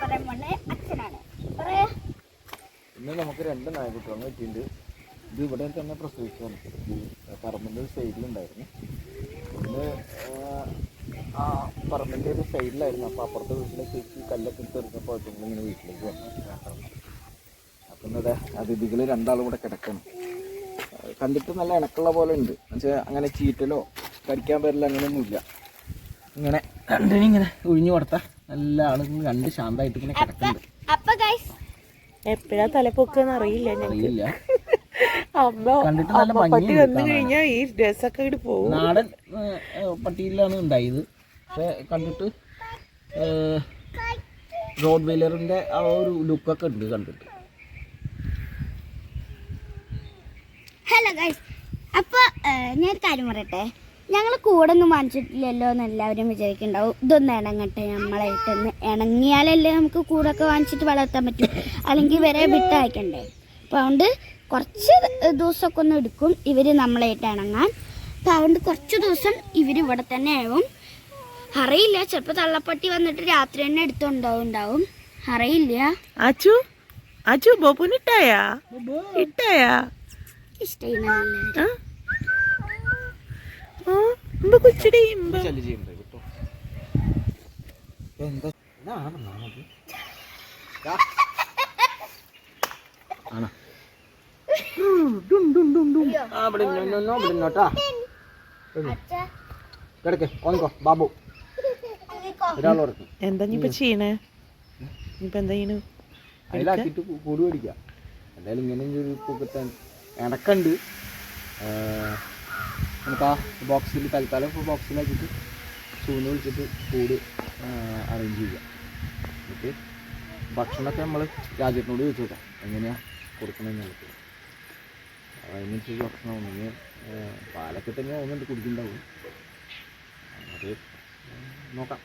പോണേ അച്ഛനാണ്. നമുക്ക് രണ്ട് നായക്കുട്ടികളെ പറ്റിയിട്ടുണ്ട്. ഇത് ഇവിടെ തന്നെ പ്രസവിച്ചു പറമ്പിന്റെ ഒരു സൈഡിലുണ്ടായിരുന്നു പിന്നെ ആ പറമ്പിന്റെ ഒരു സൈഡിലായിരുന്നു അപ്പോൾ അപ്പുറത്തെ വീട്ടിലെ ചേച്ചി കല്ലൊക്കെ എടുത്ത് എറിഞ്ഞപ്പോൾ ഇങ്ങനെ വീട്ടിലേക്ക് വന്നു. അപ്പം അതെ അതിഥികൾ രണ്ടാളും കൂടെ കിടക്കണം. കണ്ടിട്ട് നല്ല ഇണക്കുള്ള പോലെ ഉണ്ട്. എന്നുവെച്ചാൽ അങ്ങനെ ചീറ്റലോ കടിക്കാൻ പറ്റില്ല അങ്ങനെയൊന്നുമില്ല. ഇങ്ങനെ രണ്ടിനിങ്ങനെ ഒഴിഞ്ഞു കൊടുത്താൽ നല്ല ആളുകൾ രണ്ട് ശാന്തമായിട്ട് ഇങ്ങനെ കിടക്കുന്നുണ്ട്. അപ്പൊ ഗൈസ് എപ്പോഴാ തലപ്പൊക്കെന്ന് അറിയില്ല അറിയില്ല. അമ്മ കണ്ടിട്ട് നല്ല അമ്മ പട്ടി ഭംഗിയുണ്ട് വന്നു കഴിഞ്ഞാൽ ഈ ഡ്രസ്സൊക്കെ ഇങ്ങോട്ട് പോകും. നാടൻ ഏഹ്, ഏഹ്, പട്ടിയിലാണ് ഉണ്ടായത്. പക്ഷെ കണ്ടിട്ട് റോഡ് വീലറിന്റെ ആ ഒരു ലുക്കൊക്കെ ഉണ്ട് കണ്ടിട്ട്. ഹലോ ഗൈസ് അപ്പൊ ഞാൻ കാര്യം പറയട്ടെ? ഞങ്ങൾ കൂടെ ഒന്നും വാങ്ങിച്ചിട്ടില്ലല്ലോ എന്ന് എല്ലാവരും വിചാരിക്കുന്നുണ്ടാവും. ഇതൊന്ന് ഇണങ്ങട്ടെ നമ്മളായിട്ടൊന്ന് ഇണങ്ങിയാലല്ലേ നമുക്ക് കൂടൊക്കെ വാങ്ങിച്ചിട്ട് വളർത്താൻ പറ്റും. അല്ലെങ്കിൽ വരെ വിട്ടയക്കണ്ടേ അപ്പോൾ അതുകൊണ്ട് കുറച്ച് ദിവസമൊക്കെ ഒന്ന് എടുക്കും ഇവർ നമ്മളായിട്ട് ഇണങ്ങാൻ. അപ്പോൾ അതുകൊണ്ട് കുറച്ച് ദിവസം ഇവർ ഇവിടെ തന്നെ ആവും. അറിയില്ല ചിലപ്പോൾ തള്ളപ്പട്ടി വന്നിട്ട് രാത്രി തന്നെ എടുത്തുണ്ടാവും ഉണ്ടാവും അറിയില്ല. അച്ചു അച്ചു ബോപ്പുന് ഇട്ടായാ? ഇട്ടായാ? ബാബു. എന്താ നീ ഇപ്പൊ ചെയ്യണേ? ഇപ്പൊ എന്താ ചെയ്യണു? അതിലാക്കിയിട്ട് കൂട് മേടിക്കാം. എന്തായാലും ഇങ്ങനെ ഒരു ഇടക്കുണ്ട് നമുക്ക് ആ ബോക്സിൽ തൽക്കാലം ബോക്സിലാക്കിയിട്ട് ചൂന്ന് വിളിച്ചിട്ട് കൂട് അറേഞ്ച് ചെയ്യുക എന്നിട്ട് ഭക്ഷണമൊക്കെ നമ്മൾ രാജ്യത്തിനോട് ചോദിച്ചു നോക്കാം. എങ്ങനെയാണ് കൊടുക്കണമെന്ന് നമുക്ക് അതിനനുസരിച്ച് ഭക്ഷണം ഒന്നെങ്കിൽ പാലൊക്കെ തന്നെ ഒന്നുണ്ട് കുടിക്കുന്നുണ്ടാവും. അത് നോക്കാം.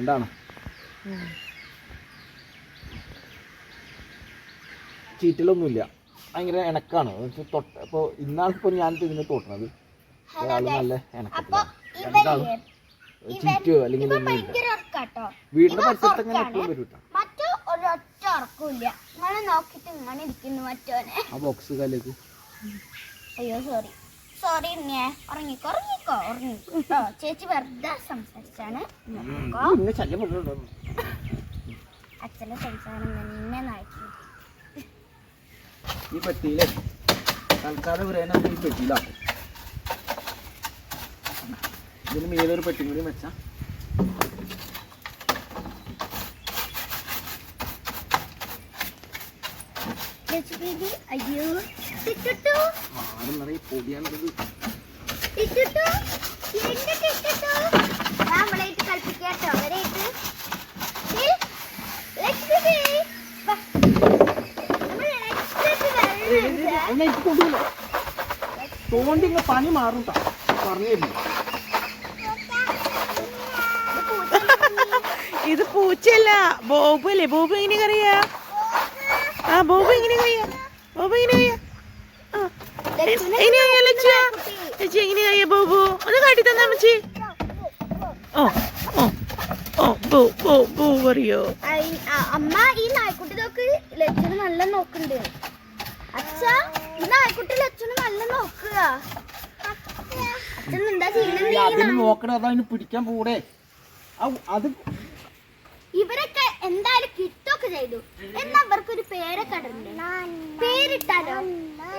എന്താണ് ചീറ്റലൊന്നുമില്ല. ഭയങ്കര ഇണക്കാണ് തൊട്ട് ഇന്നാണ് ഇപ്പോൾ ഞാൻ ഇതിനെ തോട്ടണത് അയാൾ നല്ല ഇണക്കത്തിലാണ് രണ്ടാളും ചീറ്റോ അല്ലെങ്കിൽ വീടിന്റെ പരിസരത്ത് അങ്ങനെ എപ്പോഴും വരും ആ ബോക്സ് കാലേക്ക് അയ്യോ സോറി സോറി ഉറങ്ങിക്കോ ഉറങ്ങിക്കോ ഉറങ്ങിക്കോ. ചേച്ചി വെറുതെ സംസാരിച്ചാണ്. അച്ഛന്റെ സംസാരം തന്നെ നായിക്കും ഈ പെട്ടിയിലെ തൽക്കാലം വരാനാണ് ഈ പെട്ടിയിലാണ് ഇതിന് മീതൊരു പെട്ടി കൂടി വെച്ചാ. ചേച്ചി ബേബി അയ്യോ ടിറ്റുട്ടു ആരും നിറയെ പൊടിയാണത് എന്റെ ടിറ്റുട്ടു ഞാൻ അവളായിട്ട് കളിപ്പിക്കാട്ടോ അവരായിട്ട് ഏ, ലക്ഷ്മി ബേബി, വാ. നമ്മൾ ലക്ഷ്മി ബേബി കൊണ്ടുവല്ലോ തോണ്ടി ഇങ്ങ് പണി മാറും ട്ടോ. പറഞ്ഞു തരുന്നു ഇത് പൂച്ചയല്ല ബോബു അല്ലേ ബോബു എങ്ങനെ കറിയാ ആ ബോബു എങ്ങനെ കറിയാ ബോബു എങ്ങനെ ലക്ഷ്മിനെ എങ്ങനെ ലച്ചു? എങ്ങനെ കറിയാ ബോബു? ഒന്ന് കാട്ടി തന്നാ മച്ചി ഓ ഓ ഓ ബോ ബോ ബോ പറയോ? അയ്- അമ്മ ഈ നായ്ക്കുട്ടി നോക്ക് നല്ല നോക്കുന്നുണ്ട്. അതിന് നോക്കണേ അത് അതിന് പിടിക്കാൻ പോടെ അത് ഇവരൊക്കെ എന്തായാലും കിട്ടൊക്കെ ചെയ്തു. എന്നാ അവർക്കൊരു പേരൊക്കെ ഇടണ്ടേ പേരിട്ടാലോ?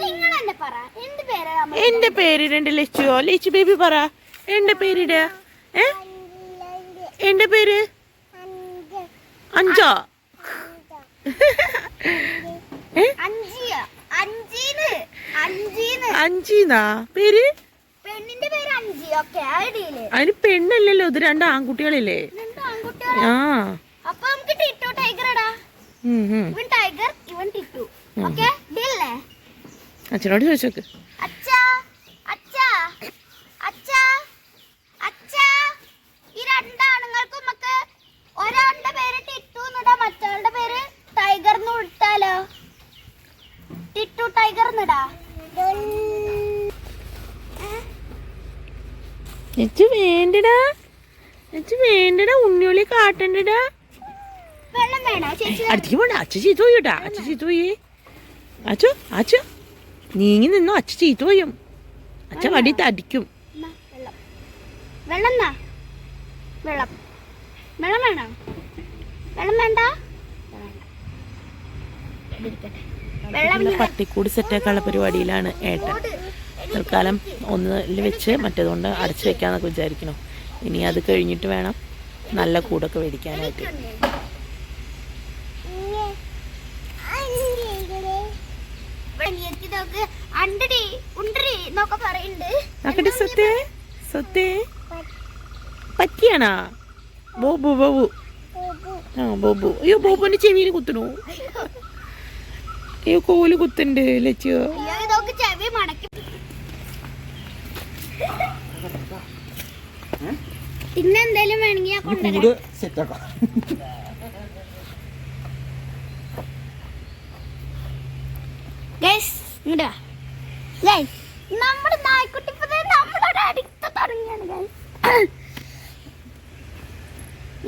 നിങ്ങൾ തന്നെ പറ. എന്ത് പേരാ എന്റെ പേര് രണ്ട് ലച്ചുവോ? ലച്ചു ബേബി പറ. എന്റെ പേരിട? ഏ? എന്റെ പേര്? അഞ്ചോ. ഏ? അഞ്ചിയ അഞ്ചീന്ന്. പേര്? അതിന് പെണ്ണല്ലല്ലോ ഇത് രണ്ട് ആൺകുട്ടികളില്ലേ? ആ. അച്ഛനോട് ചോദിച്ചോക്ക്. ഒരാളുടെ പേര് ടിറ്റു എന്നിടാ. മറ്റൊരാളുടെ പേര് ടൈഗർ എന്ന് ഇട്ടാലോ ടിറ്റു ടൈഗർ എന്നിടാ ലച്ചു വേണ്ടടാ. ലച്ചു വേണ്ടടാ ഉണ്ണിയോളി കാട്ടണ്ടടാ. വെള്ളം വേണോ? അടുത്തേക്ക് പോണ്ട അച്ഛ ചീത്ത പോയിട്ടാ അച്ഛ ചീത്ത പോയി. അച്ഛോ അച്ഛ. നീങ്ങി നിന്നോ അച്ഛ ചീത്ത പോയും. അച്ഛ വടി തടിക്കും. വെള്ളം. വെള്ളം വെള്ളം. വേണോ? വെള്ളം വേണ്ട? പട്ടിക്കൂട് സെറ്റാക്കാനുള്ള പരിപാടിയിലാണ് ഏട്ടൻ. തൽക്കാലം ഒന്നിൽ വെച്ച് മറ്റേതുകൊണ്ട് അടച്ചു വെക്കാന്നൊക്കെ വിചാരിക്കണം ഇനി അത് കഴിഞ്ഞിട്ട് വേണം നല്ല കൂടൊക്കെ മേടിക്കാനായിട്ട്. സത്തേ സത്തേ പറ്റിയാണാ? ബോബു ബോബു ആ ബോബു അയ്യോ ബോബുവിന്റെ ചെവിയിൽ കുത്തണു അയ്യോ കോൽ കുത്തുണ്ട് ലച്ചു. പിന്നെന്തേലും വേണമെങ്കിൽ സെറ്റാക്കാം ഗൈസ് ഇങ്ങോട്ട് വാ ഗൈസ് നമ്മുടെ നായ്ക്കുട്ടി ഇപ്പൊ ദേ നമ്മളോട് അടുത്ത് തുടങ്ങിയാണ് ഗൈസ്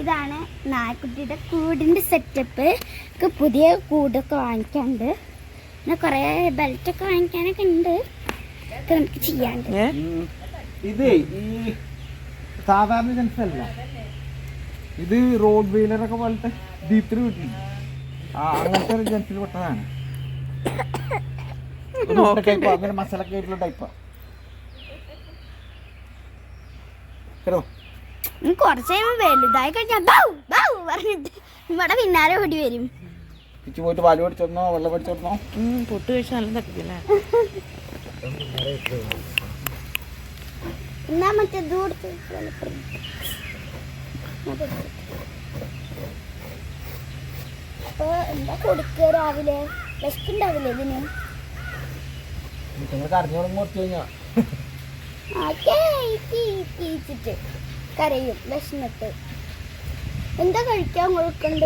ഇതാണ് നായ്ക്കുട്ടിയുടെ കൂടിന്റെ സെറ്റപ്പ് ഒക്കെ പുതിയ കൂടൊക്കെ വാങ്ങിക്കാണ്ട് പിന്നെ കുറേ ബെൽറ്റൊക്കെ വാങ്ങിക്കാനൊക്കെ ഉണ്ട്. ഒക്കെ നമുക്ക് ചെയ്യാണ്ട് ഇത് ഈ സാധാരണ ജൻസല്ല. ഇത് റോഡ് വീലറൊക്കെ പോലത്തെ ദീപ്തിൽ വീട്ടിൽ ആ അങ്ങനത്തെ ഒരു ജൻസിൽ പെട്ടതാണ്. type ആ, മസാലൊക്കെ ആയിട്ടുള്ള ടൈപ്പാ കേട്ടോ? ഇനി കുറച്ച് കഴിയുമ്പോൾ വലുതായി കഴിഞ്ഞാൽ ബൗ ബൗ പറഞ്ഞിട്ട് ഇവിടെ പിന്നാലെ ഓടി വരും. പിച്ചു പോയിട്ട് പാൽ പഠിച്ചോടണോ വെള്ളം പഠിച്ചോടണോ പൊട്ട് കഴിച്ച് നല്ല തട്ടിക്കല്ലേ എന്നാ മറ്റേ ദൂരത്ത് അപ്പൊ എന്താ കൊടുക്കുക രാവിലെ? വിശക്കുണ്ടാവില്ലേ ഇതിന്? കുറച്ച് കഴിഞ്ഞാ. കരയും വിശന്നിട്ട്. എന്താ കഴിക്കാൻ കൊടുക്കണ്ട്?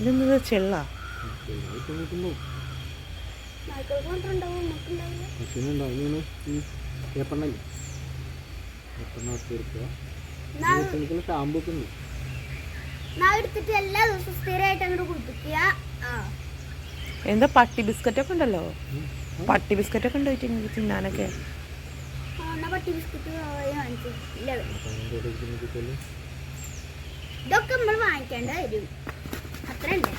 ഇതെന്താ ചെള്ള? എന്താ പട്ടി ബിസ്ക്കറ്റ് ഒക്കെ ഉണ്ടല്ലോ? പട്ടി ബിസ്ക്കറ്റ് ഒക്കെ ഉണ്ടായിട്ട് തിന്നാനൊക്കെ? പട്ടി ബിസ്ക്കറ്റ് വാങ്ങിച്ചു. ഇല്ല. ഇതൊക്കെ നമ്മൾ വാങ്ങിക്കേണ്ട വരും. അത്ര ഉണ്ട്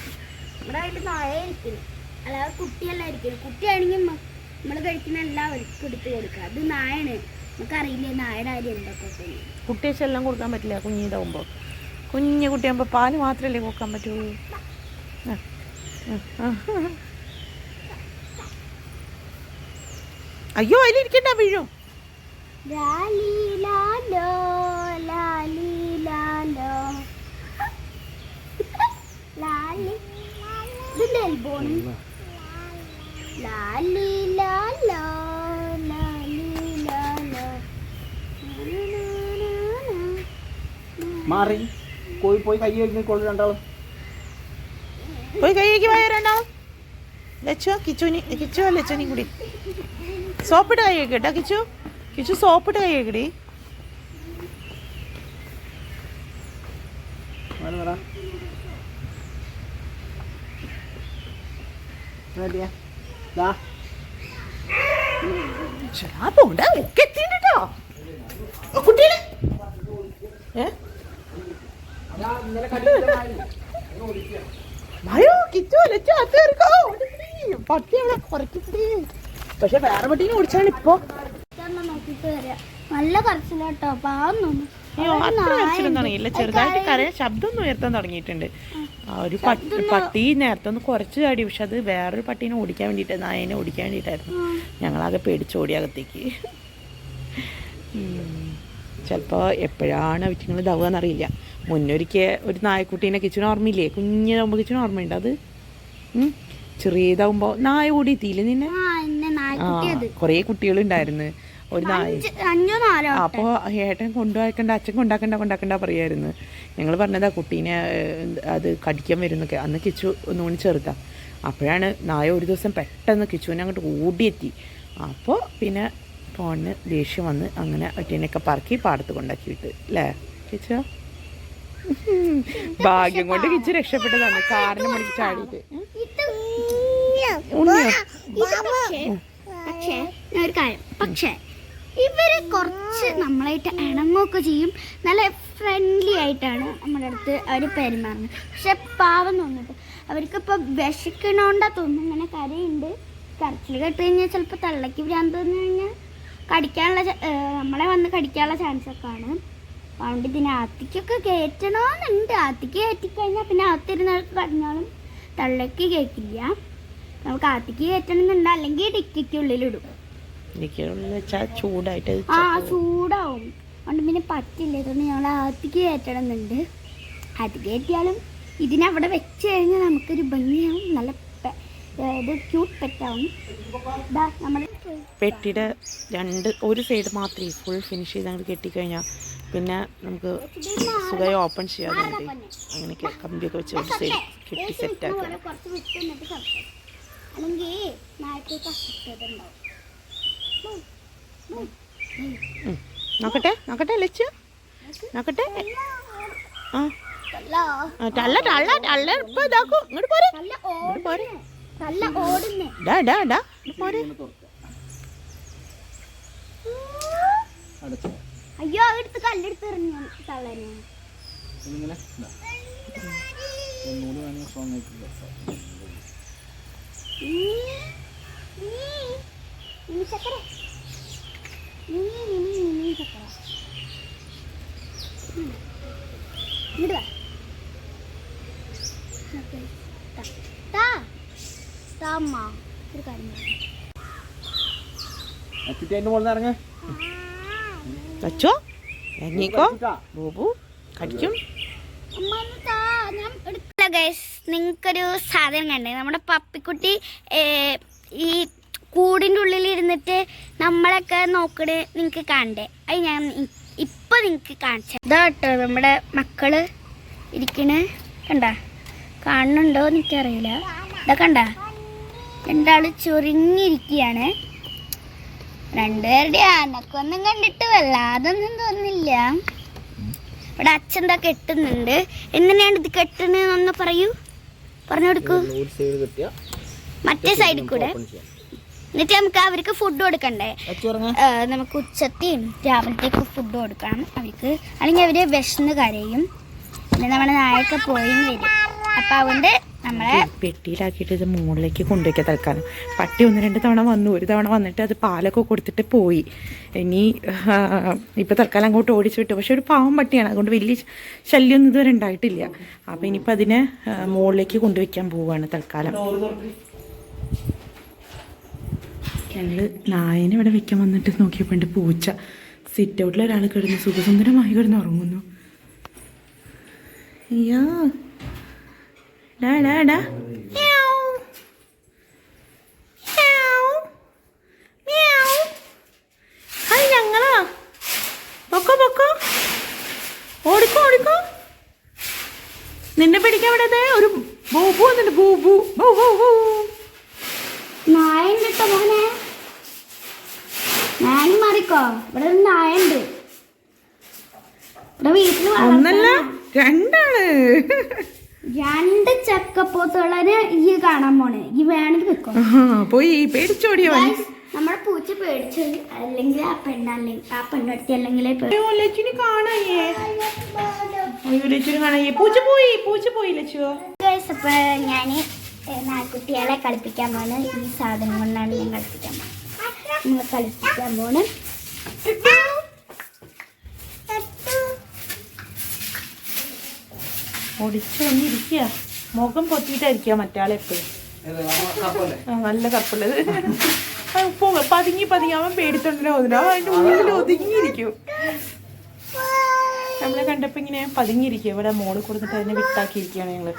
നമ്മുടെ കയ്യിൽ നായ ഇരിക്കുന്നു അല്ലാതെ കുട്ടിയല്ല ഇരിക്കുന്നു കുട്ടിയാണെങ്കിൽ നമ്മൾ കഴിക്കുന്ന എല്ലാവർക്കും എടുത്ത് കൊടുക്കുക. അത് നായാണ്. നമുക്കറിയില്ല നായയുടെ കാര്യം എന്തൊക്കെ കുട്ടിയെ എല്ലാം കൊടുക്കാൻ പറ്റില്ല കുഞ്ഞിതാവുമ്പോൾ കുഞ്ഞു കുട്ടിയാകുമ്പോൾ പാൽ മാത്രമല്ലേ കൊടുക്കാൻ പറ്റുള്ളൂ. അയ്യോ അതിലിരിക്കണ്ട വീഴും. ലാലി ലാലോ ലാലി ഇതിന്റെ എൽബോണ് മാറി. പോയി പോയി കൈ കഴിഞ്ഞിക്കോളൂ രണ്ടാളും. പോയി കൈയ്യേക്ക് വയറുണ്ടാവും ലച്ചോ കിച്ചുനി കിച്ചോ ലച്ചോനിയും കൂടി? സോപ്പിട്ട് കൈ കഴിക്കട്ടോ കിച്ചു. കിച്ചു സോപ്പിട്ട് കൈ കേക്കടി പോണ്ട ഒക്കെ എത്തിട്ടോ കുട്ടികളെ? ഏ? മയോ കിച്ചു ലച്ചോ അത്തേർക്കോ പട്ടി അവിടെ കുറയ്ക്കത്തി പക്ഷെ വേറെ പട്ടീനെ ഓടിച്ചാണ് ഇപ്പൊ. നല്ല കരച്ചിലാട്ടോ പാവം തോന്നുന്നു. അയ്യോ അത്ര കരച്ചിലൊന്നും തുടങ്ങിയില്ല ചെറുതായിട്ട് കരയാൻ ശബ്ദം ഒന്ന് ഉയർത്താൻ തുടങ്ങിയിട്ടുണ്ട്. ഒരു പട്ടി പട്ടി നേരത്തെ ഒന്ന് കുറച്ച് ചാടി പക്ഷെ അത് വേറൊരു പട്ടീനെ ഓടിക്കാൻ വേണ്ടിയിട്ട് നായനെ ഓടിക്കാൻ വേണ്ടിയിട്ടായിരുന്നു. ഞങ്ങളാകെ പേടിച്ചോടി അകത്തേക്ക്. ചിലപ്പോൾ എപ്പോഴാണ് അവറ്റിങ്ങൾ ഇതാവുക എന്നറിയില്ല മുന്നൊരിക്കൽ ഒരു നായക്കുട്ടീനെ കിച്ചന് ഓർമ്മയില്ലേ? കുഞ്ഞിനാകുമ്പോൾ കിച്ചന് ഓർമ്മയുണ്ട് അത്. ചെറിയതാവുമ്പോൾ നായ ഓടി എത്തിയില്ലേ നിന്നെ? ആ കുറേ കുട്ടികളുണ്ടായിരുന്നു. ഒരു നാലോ അപ്പോൾ ഏട്ടൻ കൊണ്ടുപോയിക്കണ്ട അച്ഛൻ കൊണ്ടാക്കണ്ട കൊണ്ടാക്കണ്ട പറയായിരുന്നു. ഞങ്ങൾ പറഞ്ഞതാ കുട്ടീനെ അത് കടിക്കാൻ വരുന്നൊക്കെ. അന്ന് കിച്ചു ഒന്നുകൂടി ചെറുതാ. അപ്പോഴാണ് നായ ഒരു ദിവസം പെട്ടെന്ന് കിച്ചുവിനെ അങ്ങോട്ട് ഓടിയെത്തി. അപ്പോൾ പിന്നെ ഫോണിന് ദേഷ്യം വന്ന് അങ്ങനെ ഒറ്റേനെയൊക്കെ പറക്കി പാടത്ത് കൊണ്ടാക്കി വിട്ട്. അല്ലേ കിച്ചു? ഭാഗ്യം കൊണ്ട് കിച്ചു രക്ഷപ്പെട്ടതാണ്. കാറിന് മണിക്ക് ചാടിയിട്ട്. ഉണ്ണിയോ? പക്ഷേ ഒരു കാര്യം. പക്ഷേ ഇവർ കുറച്ച് നമ്മളായിട്ട് ഇണങ്ങുകയൊക്കെ ചെയ്യും. നല്ല ഫ്രണ്ട്ലി ആയിട്ടാണ് നമ്മുടെ അടുത്ത് അവർ പെരുമാറുന്നത്. പക്ഷെ പാവം തോന്നിട്ട് അവർക്കിപ്പോൾ വിശക്കണോണ്ടാ തോന്നുന്നു. ഇങ്ങനെ കരയുണ്ട്. കരച്ചിൽ കേട്ട് കഴിഞ്ഞാൽ ചിലപ്പോൾ തള്ളയ്ക്ക് ഭ്രാന്ത് വന്നു കഴിഞ്ഞാൽ കടിക്കാനുള്ള നമ്മളെ വന്ന് കടിക്കാനുള്ള ചാൻസ് ഒക്കെ ആണ്. അതുകൊണ്ട് ഇതിനെ ആത്തിക്കൊക്കെ കയറ്റണമെന്നുണ്ട് ആത്തിക്ക് കയറ്റിക്കഴിഞ്ഞാൽ പിന്നെ ആത്തിരുന്നവർക്ക് കടഞ്ഞാലും തള്ളയ്ക്ക് കേൾക്കില്ല നമുക്ക് ആത്തിക്ക് കയറ്റണമെന്നുണ്ട്. അല്ലെങ്കിൽ ഡിക്കിക്കുള്ളിലിടും എനിക്കുള്ളിൽ വെച്ചാൽ ചൂടായിട്ട് ആ ചൂടാവും. അതുകൊണ്ട് പിന്നെ പറ്റില്ല. ഇതൊന്ന് ഞങ്ങൾ ആത്തിക്ക് കയറ്റണമെന്നുണ്ട്. അത് കയറ്റിയാലും ഇതിനവിടെ വെച്ച് കഴിഞ്ഞാൽ നമുക്കൊരു ഭംഗിയാവും. നല്ല ഇത് ക്യൂട്ട് പെറ്റാവും നമ്മൾ പെട്ടിയുടെ രണ്ട് ഒരു സൈഡ് മാത്രമേ ഫുൾ ഫിനിഷ് ചെയ്ത് അങ്ങോട്ട് കെട്ടിക്കഴിഞ്ഞാൽ പിന്നെ നമുക്ക് സുഖമായി ഓപ്പൺ ചെയ്യാതെ അങ്ങനെയൊക്കെ കമ്പിയൊക്കെ വെച്ച് ഒരു സൈഡ് കെട്ടി സെറ്റാക്കാം അല്ലെങ്കിൽ നാളത്തേക്ക് അസ്വസ്ഥത ഉണ്ടാവും നോക്കട്ടെ നോക്കട്ടെ ലച്ചു നോക്കട്ടെ ആ ടല്ല ടള്ള ടള്ള ഇപ്പൊ ഇതാക്കും ഇങ്ങോട്ട് പോരെ ഇങ്ങോട്ട് പോരെ ഡാ ഡാ ഡാ ഇങ്ങോട്ട് പോരെ അയ്യോ എടുത്ത് കല്ലെടുത്ത് എറിഞ്ഞു തള്ളനെ. ചക്കര ചക്കര ഇങ്ങോട്ട് വാ. ഒരു കാര്യം അതിന്റെ മുകളിൽ ഇറങ്ങ അച്ചോ എങ്ങീക്കോ ബൂബു കടിക്കും ഗൈസ് നിങ്ങൾക്കൊരു സാധനം കണ്ടേ. നമ്മുടെ പപ്പിക്കുട്ടി ഈ കൂടിന്റെ ഉള്ളിൽ ഇരുന്നിട്ട് നമ്മളൊക്കെ നോക്കണേ നിങ്ങൾക്ക് കാണണ്ടേ? അത് ഞാൻ ഇപ്പം നിങ്ങൾക്ക് കാണിച്ചു. ഇതാ കേട്ടോ നമ്മുടെ മക്കൾ ഇരിക്കണേ. കണ്ട? കാണുന്നുണ്ടോ എനിക്കറിയില്ല. ഇതാ കണ്ട? രണ്ടാൾ ചൊറിഞ്ഞിരിക്കുകയാണ് രണ്ടുപേരുടെ അനക്കൊന്നും കണ്ടിട്ട് വല്ലാതൊന്നും തോന്നില്ല ഇവിടെ അച്ഛൻ എന്താ കെട്ടുന്നുണ്ട്? എങ്ങനെയാണ് ഇത് കെട്ടുന്നതെന്നൊന്ന് പറയൂ. പറഞ്ഞു കൊടുക്കൂ. മറ്റേ സൈഡിൽ കൂടെ. എന്നിട്ട് നമുക്ക് അവർക്ക് ഫുഡ് കൊടുക്കണ്ടേ? നമുക്ക് ഉച്ചത്തെയും രാവിലത്തേക്ക് ഫുഡ് കൊടുക്കണം. അവർക്ക് അല്ലെങ്കിൽ അവർ വിശന്ന് കരയും. പിന്നെ നമ്മുടെ നായൊക്കെ പോയും വരും. അപ്പൊ അതുകൊണ്ട് നമ്മളെ പെട്ടിയിലാക്കിയിട്ട് ഇത് മുകളിലേക്ക് കൊണ്ടുവയ്ക്കുക തൽക്കാലം. പട്ടി ഒന്ന് രണ്ട് തവണ വന്നു. ഒരു തവണ വന്നിട്ട് അത് പാലൊക്കെ കൊടുത്തിട്ട് പോയി. ഇനി ഇപ്പൊ തൽക്കാലം അങ്ങോട്ട് ഓടിച്ചു വിട്ടു. പക്ഷെ ഒരു പാവം പട്ടിയാണ്. അതുകൊണ്ട് വലിയ ശല്യമൊന്നും ഇതുവരെ ഉണ്ടായിട്ടില്ല. അപ്പൊ ഇനിയിപ്പോൾ അതിനെ മുകളിലേക്ക് കൊണ്ടുവയ്ക്കാൻ പോവുകയാണ് തൽക്കാലം. ഞങ്ങൾ നായനെ ഇവിടെ വെക്കാൻ വന്നിട്ട് നോക്കിയപ്പോൾ ഉണ്ട് പൂച്ച സിറ്റ് ഔട്ടിൽ ഒരാൾ കിടന്ന് സുഖസുന്ദരമായി കിടന്ന് ഉറങ്ങുന്നു. അയ്യോ. ഡാ ഡാ ഡാ. മ്യാവ്. മ്യാവ്. മ്യാവ്. അത് ഞങ്ങളാ. പൊക്കോ പൊക്കോ. ഓടിക്കോ ഓടിക്കോ. നിന്നെ പിടിക്കാൻ വിടതെ ഒരു ബൂബു വന്നിട്ട് ബൂബു ബൂ ബൂ ബൂ നായ കേട്ടോ മോനെ? നായും ഇവിടെ ഒരു നായ ഉണ്ട് ഇവിടെ വീട്ടിൽ ഒന്നല്ല രണ്ടാണ് രണ്ട് ചക്കപ്പോത്തുകളെ ഈ കാണാൻ പോണേ. ഈ വേണമെങ്കിൽ വെക്കോ. പോയി പേടിച്ചോടിയോ? നമ്മുടെ പൂച്ച പേടിച്ചു അല്ലെങ്കിൽ ആ പെണ്ണല്ലെങ്കിൽ ആ പെണ്ണടുത്തി അല്ലെങ്കിൽ ലച്ചുവിനെ കാണായേ ലച്ചുവിനെ കാണായേ പൂച്ച പോയി പൂച്ച പോയി ലച്ചുവോ അപ്പൊ ഞാൻ നായ്ക്കുട്ടികളെ കളിപ്പിക്കാൻ പോണ്. ഈ സാധനം കൊണ്ടാണ് ഞാൻ കളിപ്പിക്കാൻ പോകുന്നത് നിങ്ങൾ കളിപ്പിക്കാൻ പോണ്. ഒടിച്ചു വന്നിരിക്കുക മുഖം പൊത്തിയിട്ടായിരിക്കുക മറ്റാളെ എപ്പോഴും. നല്ല കപ്പുള്ളത് പതുങ്ങി പതുങ്ങി. അവൻ പേടിത്തൊണ്ടിനെ അതിന്റെ ഉള്ളിൽ ഒതുങ്ങിയിരിക്കും. നമ്മളെ കണ്ടപ്പോ ഇങ്ങനെ പതുങ്ങിയിരിക്കും. ഇവിടെ മോൾ കൊടുത്തിട്ട് അതിനെ വിട്ടാക്കിയിരിക്കുകയാണ് ഞങ്ങൾ.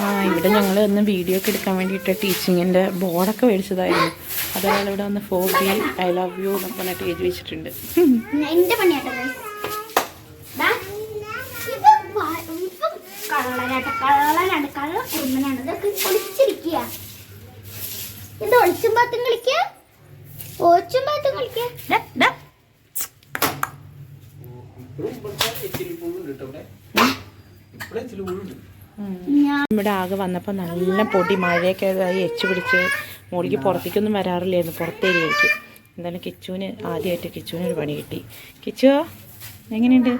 ആ ഇവിടെ ഞങ്ങൾ ഒന്ന് വീഡിയോ ഒക്കെ എടുക്കാൻ വേണ്ടിയിട്ട് ടീച്ചിങ്ങിന്റെ ബോർഡൊക്കെ മേടിച്ചതായിരുന്നു. അതേപോലെ ഇവിടെ വന്ന് four B I love you എന്നൊക്കെ പറഞ്ഞിട്ട് എഴുതി വെച്ചിട്ടുണ്ട്. പണിയാട്ടോ കള്ളനാട്ടോ കള്ളനാണ് കള്ള കുറുമ്പനാണ് ഇതൊക്കെ ഒളിച്ചിരിക്കുക. ഇത് ഒളിച്ചും പാത്തും കളിക്കുക. ഓച്ചും പാത്തും കളിക്കുക. ഇവിടെ ആകെ വന്നപ്പോൾ നല്ല പൊടി മഴയൊക്കെ ആയി എച്ചു പിടിച്ച്. മോളിക്ക് പുറത്തേക്കൊന്നും വരാറില്ലായിരുന്നു. പുറത്തേരിയായിരിക്കും. എന്തായാലും കിച്ചുവിന് ആദ്യമായിട്ട് കിച്ചുവിന് ഒരു പണി കിട്ടി. കിച്ചു എങ്ങനെയുണ്ട്?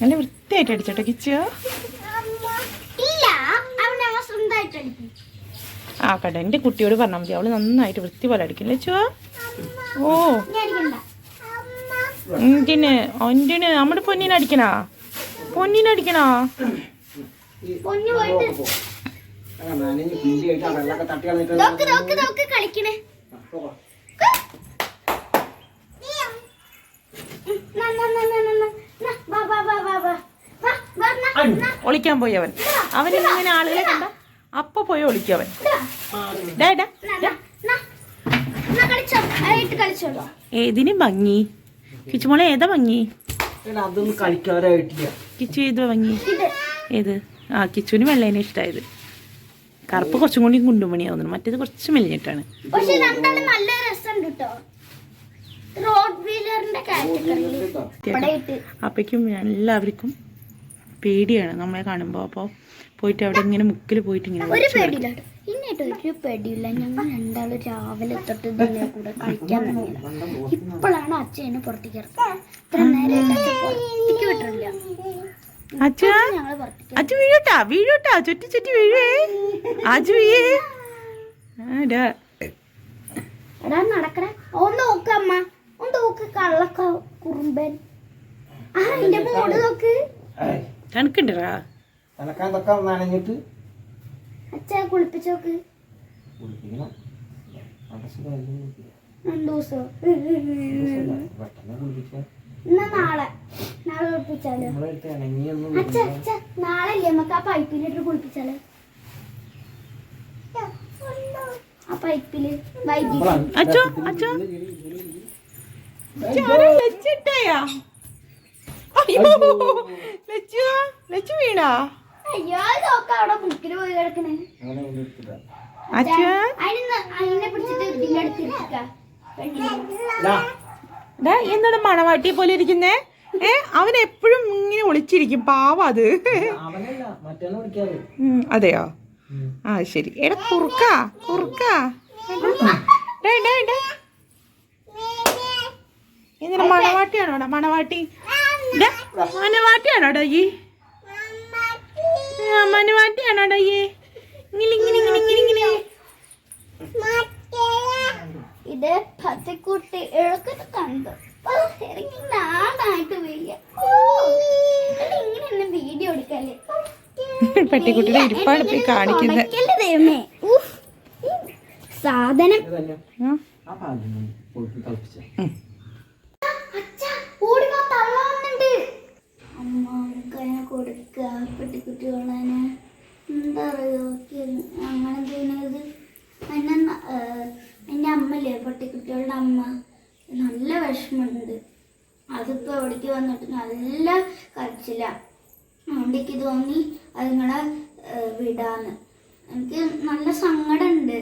നല്ല വൃത്തിയായിട്ട് അടിച്ചോട്ടെ കിച്ചു. ആ കണ്ട? എന്റെ കുട്ടിയോട് പറഞ്ഞാൽ മതി. അവൾ നന്നായിട്ട് വൃത്തി പോലെ അടിക്കും. ലച്ചു ഓ. എന്തിന്? ഒന്റിന് നമ്മുടെ പൊന്നിനെ അടിക്കണാ? പൊന്നിനെ അടിക്കണാ പൊന്നു പോയിട്ട്. നനഞ്ഞ് പിഞ്ചിയായിട്ട് ആ വെള്ളമൊക്കെ നോക്ക് നോക്ക് നോക്ക് കളിക്കണേ. ഉം, നാ, നാ, നാ, നാ, നാ, നാ. നാ, വാ, വാ, വാ, വാ, വാ. വാ, വാ, നാ, നാ. ഒളിക്കാൻ പോയി അവൻ. അവൻ ഇങ്ങനെ ആളുകളെ കണ്ട? അപ്പൊ പോയി ഒളിക്കും അവൻ. ഏതിന് ഭംഗി. കിച്ചുമോളെ ഏതാ ഭംഗി? അതൊന്നും കളിക്കാറായിട്ടില്ല. കിച്ചു ഏത് വാങ്ങി ഏത്? ആ കിച്ചുവിന് വെള്ളേനെ ഇഷ്ടമായത് കറുപ്പ് കുറച്ചും കൂടി കുണ്ടുമണിയാവുന്നു മറ്റേത് കുറച്ച് മെലിഞ്ഞിട്ടാണ്. അപ്പയ്ക്കും എല്ലാവർക്കും പേടിയാണ് നമ്മളെ കാണുമ്പോൾ അപ്പോൾ പോയിട്ട് അവിടെ ഇങ്ങനെ മുക്കിൽ പോയിട്ട് ഇങ്ങനെ ഒരു പേടിയില്ല കേട്ടോ ഇന്നായിട്ട് ഒരു പെടിയില്ല ഞങ്ങൾ രണ്ടാളും രാവിലെ തൊട്ട് ഇതിലെ കൂടെ കളിക്കാൻ തുടങ്ങിയത്. ഇപ്പോഴാണ് അച്ഛൻ എന്നെ പുറത്തേക്ക് ഇറക്കുന്നത് ഇത്ര നേരമായിട്ട് പുറത്തേക്ക് വിട്ടിട്ടില്ല. അച്ഛാ ഞങ്ങൾ പുറത്തേക്ക് അച്ഛ വീഴൂട്ടാ? വീഴൂട്ടാ? ചുറ്റി ചുറ്റി വീഴേ. അജു വീഴേ. ആടാ. എടാ നടക്കണേ ഒന്ന് നോക്ക് അമ്മ. ഒന്ന് നോക്ക് കള്ളക്ക കുറുമ്പൻ. ആ എന്റെ മോട് നോക്ക്? തണുക്കുണ്ടടാ എനക്കാൻ തൊക്കെ നനഞ്ഞിട്ട് അച്ഛ കുളിപ്പിച്ചോക്ക് കുളിപ്പിക്കണം. നാളെ? നാളെ കുളിപ്പിച്ചാലോ? നമ്മളെടുത്ത് ഇണങ്ങിയൊന്നും അച്ഛ അച്ഛ നാളെ അല്ലേ നമുക്ക് ആ പൈപ്പിലിട്ട് കുളിപ്പിച്ചാലോ? ആ പൈപ്പിൽ വൈകിട്ട്. ലച്ചു വീണാ? അയ്യോ നോക്ക അവിടെ മുക്കിൽ പോയി കിടക്കണേ. എന്നോട് മണവാട്ടിയെ പോലെ ഇരിക്കുന്നേ? ഏ അവൻ എപ്പോഴും ഇങ്ങനെ ഒളിച്ചിരിക്കും. പാവ അത്. അതെയോ? ആ ശരി. എടാ കുറുക്ക കുറുക്ക. എന്തിനാ മണവാട്ടിയാണോടാ മണവാട്ടി. മണവാട്ടിയാണോടാ ഈ? ആ, മണവാട്ടിയാണോടാ ഈ ഇങ്ങനെ ഇങ്ങനെ ഇങ്ങനെ ഇങ്ങനെ ഇങ്ങനെ. ഇത് പത്തിക്കുട്ടി എഴുക്കത്ത് കണ്ടു. എനിക്ക് നാണായിട്ട് വയ്യ. ഇങ്ങനെ എന്നെ വീഡിയോ എടുക്കല്ലേ? പട്ടിക്കുട്ടിയുടെ ഇരിപ്പാണ് ഇപ്പൊ കാണിക്കുന്നത്. സാധനം ഇത് തന്നെ ആ, ആ പാലിന് പോയിട്ട് കളിപ്പിച്ചേ ഉം. അച്ഛാ, ഓടി വാ, തള്ള വന്നിണ്ട്. അമ്മ അവനക്കതിനെ പെട്ടി പെട്ടിക്കുട്ടി കൊള്ളാന് എന്താ പറയുക അങ്ങനെ ചെയ്യുന്നത് എന്നെ എന്റെ അമ്മല്ലേ പട്ടിക്കുട്ടികളുടെ അമ്മ. നല്ല വിഷമമുണ്ട്. അതിപ്പോൾ എവിടേക്ക് വന്നിട്ട് നല്ല കരച്ചില്ല അവിടേക്ക് തോന്നി അതുങ്ങളെ വിടാന്ന്. എനിക്ക് നല്ല സങ്കടമുണ്ട്.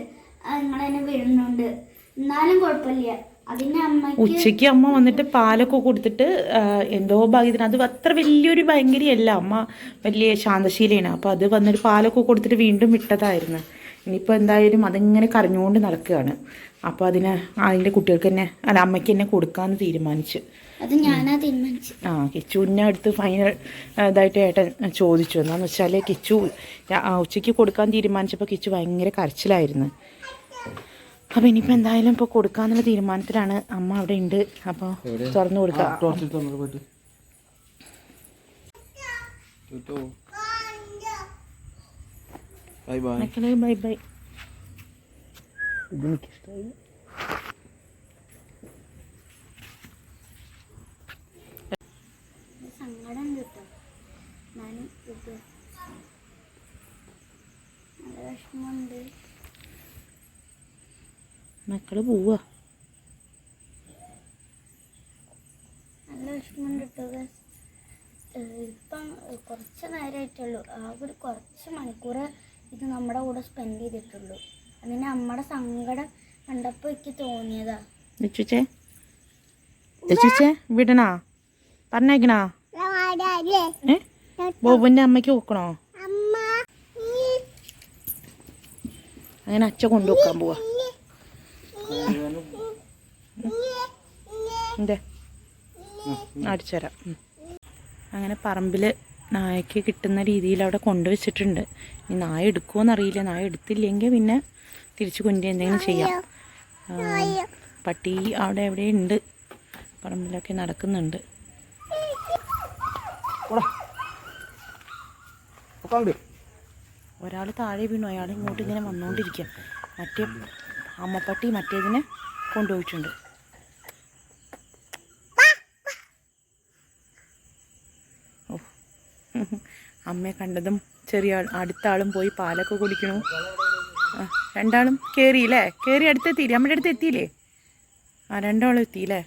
അതുങ്ങളെന്നെ വിടുന്നുണ്ട് എന്നാലും കുഴപ്പമില്ല. ഉച്ചയ്ക്ക് അമ്മ വന്നിട്ട് പാലൊക്കെ കൊടുത്തിട്ട് എന്തോ ഭാഗ്യത്തിന്. അത് അത്ര വലിയൊരു ഭയങ്കരിയല്ല. അമ്മ വലിയ ശാന്തശീലയാണ്. അപ്പോൾ അത് വന്നിട്ട് പാലൊക്കെ കൊടുത്തിട്ട് വീണ്ടും വിട്ടതായിരുന്നു. ഇനിയിപ്പോൾ എന്തായാലും അതിങ്ങനെ കരഞ്ഞുകൊണ്ട് നടക്കുകയാണ്. അപ്പോൾ അതിന് അതിന്റെ കുട്ടികൾക്ക് തന്നെ അല്ല അമ്മയ്ക്ക് തന്നെ കൊടുക്കാമെന്ന് തീരുമാനിച്ചു. അത് ഞാനാ തീരുമാനിച്ചു. ആ കിച്ചുവിനെ അടുത്ത് ഫൈനൽ ഇതായിട്ട് ഏട്ടൻ ചോദിച്ചു. എന്താണെന്ന് വെച്ചാൽ കിച്ചു ഉച്ചയ്ക്ക് കൊടുക്കാൻ തീരുമാനിച്ചപ്പോൾ കിച്ചു ഭയങ്കര കരച്ചിലായിരുന്നു. അപ്പോൾ ഇനിയിപ്പോൾ എന്തായാലും ഇപ്പോൾ കൊടുക്കാന്നുള്ള തീരുമാനത്തിലാണ് അമ്മ അവിടെ ഉണ്ട് അപ്പോൾ തുറന്നു കൊടുക്കാം. ബൈ ബൈ മക്കളെ ബൈ ബൈ സങ്കടം കേട്ടോ ഞാനും ഇത്. നല്ല വിഷമമുണ്ട്. മക്കൾ പോവാ. നല്ല വിഷമമുണ്ട് കേട്ടോ. guys. ഏഹ് ഇപ്പം കുറച്ച് നേരമായിട്ടുള്ളൂ ആ ഒരു കുറച്ച് മണിക്കൂർ ഇത് നമ്മുടെ കൂടെ സ്പെൻഡ് ചെയ്തിട്ടുള്ളൂ. അതിന് നമ്മുടെ സങ്കടം കണ്ടപ്പോ എനിക്ക് തോന്നിയതാ. ലച്ചുച്ചേ വിടണോ? അമ്മയ്ക്ക് നോക്കണോ ബോബുവിന്റെ അമ്മയ്ക്ക് അമ്മ അങ്ങനെ അച്ഛ കൊണ്ടുവെക്കാൻ പോവാ. എന്തേ അടിച്ചുതരാം. അങ്ങനെ പറമ്പിൽ നായക്ക് കിട്ടുന്ന രീതിയിൽ അവിടെ കൊണ്ടുവച്ചിട്ടുണ്ട്. ഇനി നായ എടുക്കുമോയെന്നറിയില്ല നായ എടുത്തില്ലെങ്കിൽ പിന്നെ തിരിച്ചു കൊണ്ടു എന്തെങ്കിലും ചെയ്യാം. പട്ടി അവിടെ എവിടെ ഉണ്ട് പറമ്പിലൊക്കെ നടക്കുന്നുണ്ട്. ഒരാൾ താഴെ വീണു. അയാൾ ഇങ്ങോട്ട് ഇങ്ങനെ വന്നുകൊണ്ടിരിക്കാം മറ്റേ അമ്മപ്പട്ടി മറ്റേതിനെ കൊണ്ടുപോയിട്ടുണ്ട്. ഓ അമ്മയെ കണ്ടതും ചെറിയ അടുത്ത ആളും പോയി പാലൊക്കെ കുടിക്കണു രണ്ടാളും രണ്ടാളും കയറിയില്ലേ കയറി അടുത്തെത്തിയില്ലേ? നമ്മുടെ അടുത്ത് എത്തിയില്ലേ? ആ രണ്ടാളും എത്തിയില്ലേ?